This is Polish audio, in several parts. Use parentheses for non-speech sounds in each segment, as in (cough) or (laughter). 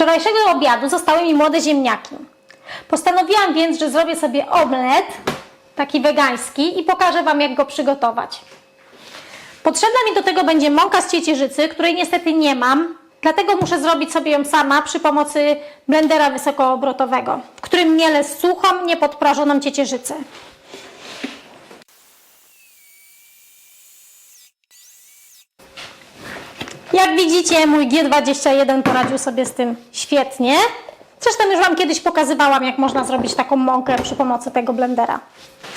wczorajszego obiadu zostały mi młode ziemniaki. Postanowiłam więc, że zrobię sobie omlet, taki wegański i pokażę Wam, jak go przygotować. Potrzebna mi do tego będzie mąka z ciecierzycy, której niestety nie mam, dlatego muszę zrobić sobie ją sama przy pomocy blendera wysokoobrotowego, w którym mielę suchą, niepodprażoną ciecierzycę. Jak widzicie, mój G21 poradził sobie z tym świetnie. Zresztą już Wam kiedyś pokazywałam, jak można zrobić taką mąkę przy pomocy tego blendera.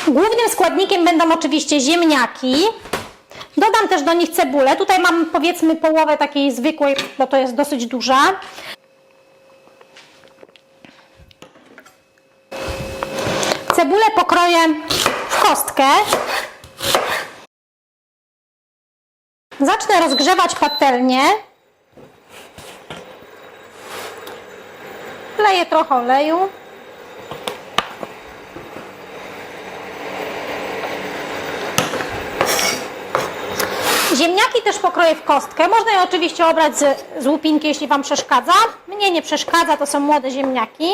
Głównym składnikiem będą oczywiście ziemniaki. Dodam też do nich cebulę. Tutaj mam powiedzmy połowę takiej zwykłej, bo to jest dosyć duża. Cebulę pokroję w kostkę. Zacznę rozgrzewać patelnię. Wleję trochę oleju. Ziemniaki też pokroję w kostkę. Można je oczywiście obrać z, z łupinki, jeśli Wam przeszkadza. Mnie nie przeszkadza, to są młode ziemniaki.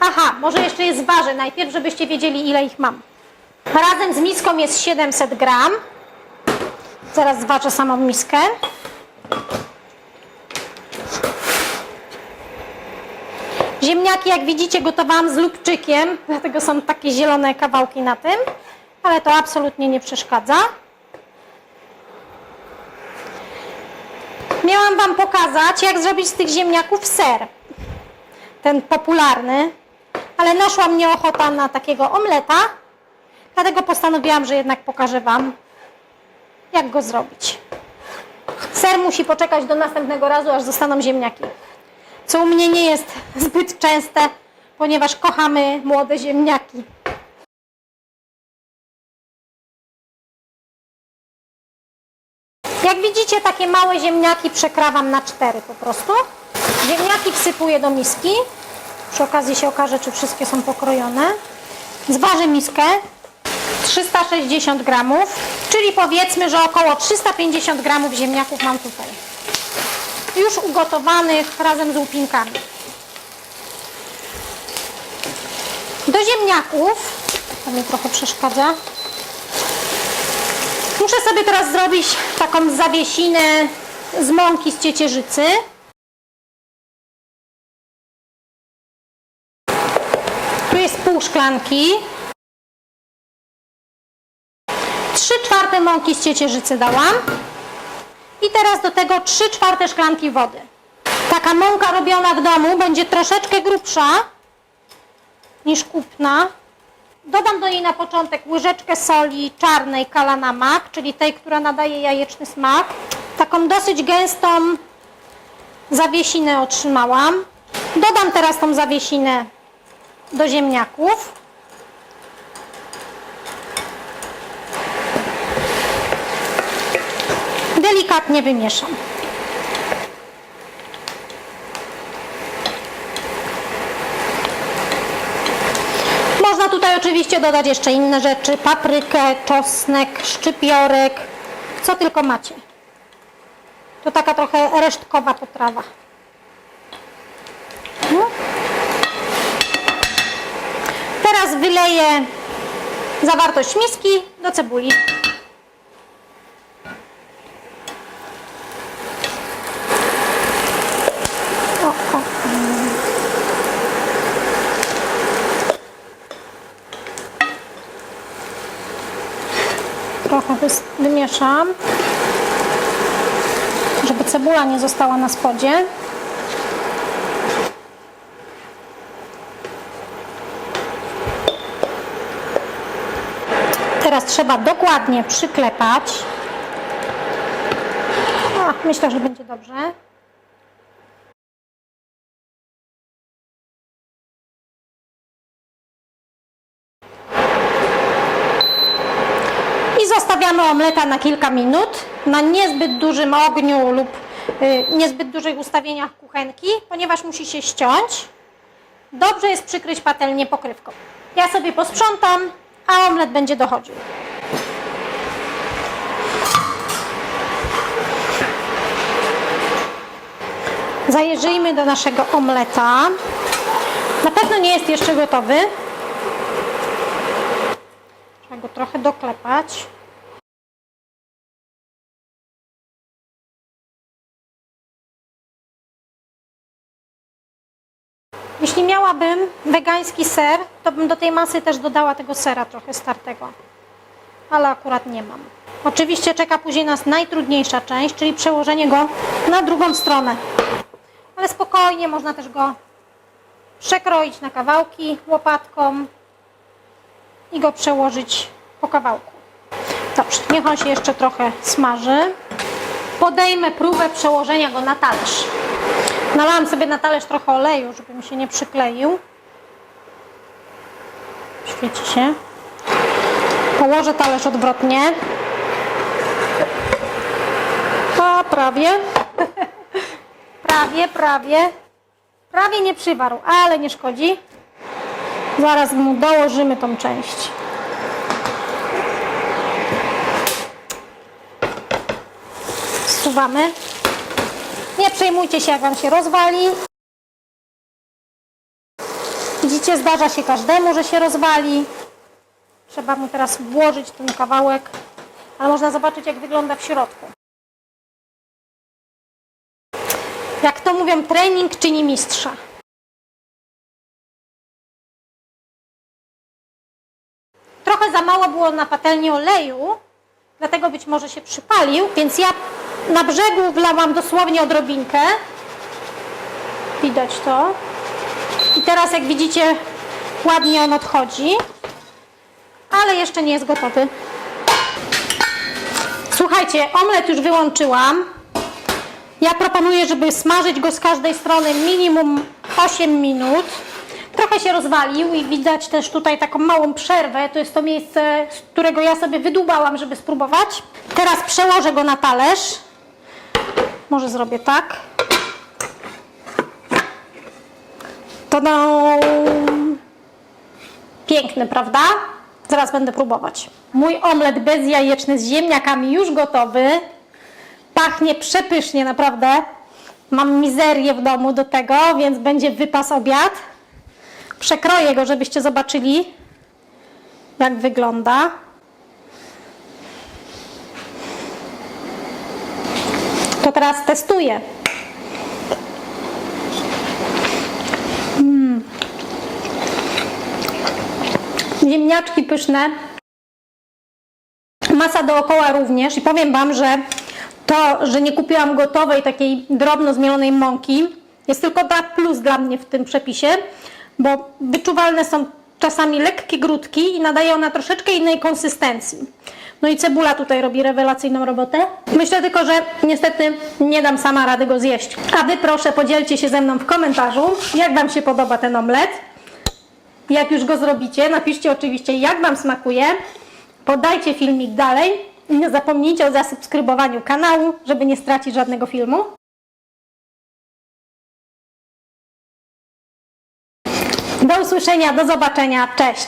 Aha, może jeszcze je zważę najpierw, żebyście wiedzieli, ile ich mam. Razem z miską jest 700 gram. Zaraz zważę samą miskę. Ziemniaki, jak widzicie, gotowałam z lubczykiem, dlatego są takie zielone kawałki na tym, ale to absolutnie nie przeszkadza. Miałam Wam pokazać, jak zrobić z tych ziemniaków ser. Ten popularny, ale naszła mnie ochota na takiego omleta, dlatego postanowiłam, że jednak pokażę Wam, jak go zrobić. Ser musi poczekać do następnego razu, aż zostaną ziemniaki. Co u mnie nie jest zbyt częste, ponieważ kochamy młode ziemniaki. Jak widzicie, takie małe ziemniaki przekrawam na cztery po prostu. Ziemniaki wsypuję do miski. Przy okazji się okaże, czy wszystkie są pokrojone. Zważę miskę. 360 gramów, czyli powiedzmy, że około 350 gramów ziemniaków mam tutaj. Już ugotowanych razem z łupinkami. Do ziemniaków, to mi trochę przeszkadza, muszę sobie teraz zrobić taką zawiesinę z mąki z ciecierzycy. Tu jest pół szklanki. Czwarte mąki z ciecierzycy dałam. I teraz do tego 3 czwarte szklanki wody. Taka mąka robiona w domu będzie troszeczkę grubsza niż kupna. Dodam do niej na początek łyżeczkę soli czarnej kalana mak, czyli tej, która nadaje jajeczny smak. Taką dosyć gęstą zawiesinę otrzymałam. Dodam teraz tą zawiesinę do ziemniaków. Delikatnie wymieszam. Można tutaj oczywiście dodać jeszcze inne rzeczy, paprykę, czosnek, szczypiorek, co tylko macie. To taka trochę resztkowa potrawa. No. Teraz wyleję zawartość miski do cebuli. Wymieszam, żeby cebula nie została na spodzie. Teraz trzeba dokładnie przyklepać. O, myślę, że będzie dobrze. I zostawiamy omleta na kilka minut na niezbyt dużym ogniu lub y, niezbyt dużych ustawieniach kuchenki, ponieważ musi się ściąć. Dobrze jest przykryć patelnię pokrywką. Ja sobie posprzątam, a omlet będzie dochodził. Zajrzyjmy do naszego omleta. Na pewno nie jest jeszcze gotowy. Trzeba go trochę doklepać. Jeśli miałabym wegański ser, to bym do tej masy też dodała tego sera trochę startego. Ale akurat nie mam. Oczywiście czeka później nas najtrudniejsza część, czyli przełożenie go na drugą stronę. Ale spokojnie można też go przekroić na kawałki łopatką i go przełożyć po kawałku. Dobrze, niech on się jeszcze trochę smaży. Podejmę próbę przełożenia go na talerz. Nalałam sobie na talerz trochę oleju, żeby mi się nie przykleił. Świeci się. Położę talerz odwrotnie. A, prawie. (laughs) prawie, prawie. Prawie nie przywarł, ale nie szkodzi. Zaraz mu dołożymy tą część. Zsuwamy. Nie przejmujcie się, jak Wam się rozwali. Widzicie, zdarza się każdemu, że się rozwali. Trzeba mu teraz włożyć ten kawałek, ale można zobaczyć, jak wygląda w środku. Jak to mówią, trening czyni mistrza. Trochę za mało było na patelni oleju, dlatego być może się przypalił, więc ja na brzegu wlałam dosłownie odrobinkę. Widać to. I teraz jak widzicie ładnie on odchodzi, ale jeszcze nie jest gotowy. Słuchajcie, omlet już wyłączyłam. Ja proponuję, żeby smażyć go z każdej strony minimum 8 minut. Trochę się rozwalił i widać też tutaj taką małą przerwę. To jest to miejsce, z którego ja sobie wydłubałam, żeby spróbować. Teraz przełożę go na talerz. Może zrobię tak. To Piękny, prawda? Zaraz będę próbować. Mój omlet bezjajeczny z ziemniakami już gotowy. Pachnie przepysznie, naprawdę. Mam mizerię w domu do tego, więc będzie wypas obiad. Przekroję go, żebyście zobaczyli, jak wygląda. To teraz testuję. Mm. Ziemniaczki pyszne. Masa dookoła również. I powiem Wam, że to, że nie kupiłam gotowej takiej drobno zmielonej mąki, jest tylko na plus dla mnie w tym przepisie, bo wyczuwalne są czasami lekkie grudki i nadaje ona troszeczkę innej konsystencji. No i cebula tutaj robi rewelacyjną robotę. Myślę tylko, że niestety nie dam sama rady go zjeść. A Wy proszę podzielcie się ze mną w komentarzu, jak Wam się podoba ten omlet. Jak już go zrobicie, napiszcie oczywiście jak Wam smakuje. Podajcie filmik dalej i nie zapomnijcie o zasubskrybowaniu kanału, żeby nie stracić żadnego filmu. Do usłyszenia, do zobaczenia, cześć!